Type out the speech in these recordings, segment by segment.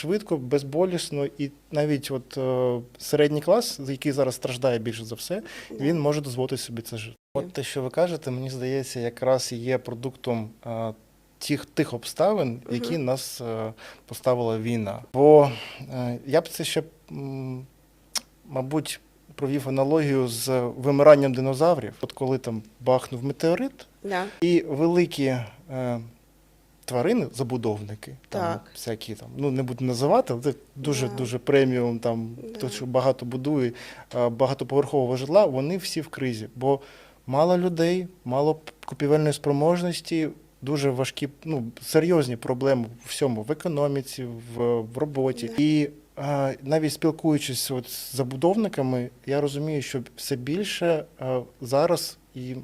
Швидко, безболісно, і навіть от е, середній клас, який зараз страждає більше за все, він може дозволити собі це жити. От те, що ви кажете, мені здається, якраз є продуктом е, тих, тих обставин, які Мгм. нас е, поставила війна. Бо е, я б це ще, м, мабуть, провів аналогію з вимиранням динозаврів. От коли там бахнув метеорит, Да. і великі е, тварини, забудовники, там Так. всякі там, ну не буду називати, але це дуже Да. дуже преміум, там Да. хто що багато будує, е, багатоповерхового житла, вони всі в кризі. Бо мало людей, мало купівельної спроможності, дуже важкі, ну серйозні проблеми в всьому, в економіці, в, в роботі. Да. І е, навіть спілкуючись от з забудовниками, я розумію, що все більше е, зараз і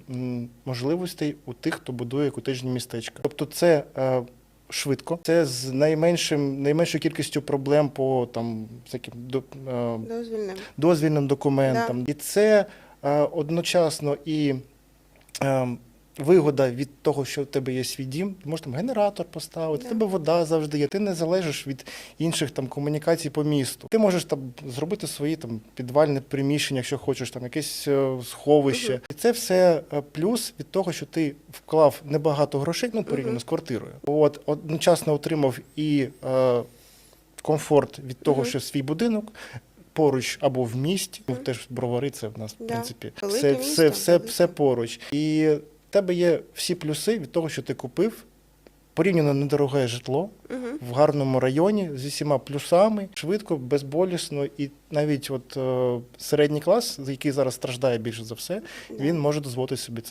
можливостей у тих, хто будує кутижні містечка. Тобто, це е, швидко, це з найменшим найменшою кількістю проблем по там всяким до, е, Дозвільним. дозвільним документам. І це е, одночасно і е, вигода від того, що в тебе є свій дім. Ти можеш там генератор поставити, в тебе вода завжди є. Ти не залежиш від інших там комунікацій по місту. Ти можеш там зробити свої там підвальне приміщення, якщо хочеш, там якесь е, сховище. І це все е, плюс від того, що ти вклав небагато грошей, ну порівняно з квартирою. От одночасно отримав і е, комфорт від того, що свій будинок. Поруч або в місті, ну теж бровари, це в нас в Да. принципі Велике все, місто, все, все, велике. все поруч. І в тебе є всі плюси від того, що ти купив. Порівняно недороге житло Угу. в гарному районі з усіма плюсами, швидко, безболісно, і навіть от е, середній клас, який зараз страждає більше за все, він може дозволити собі це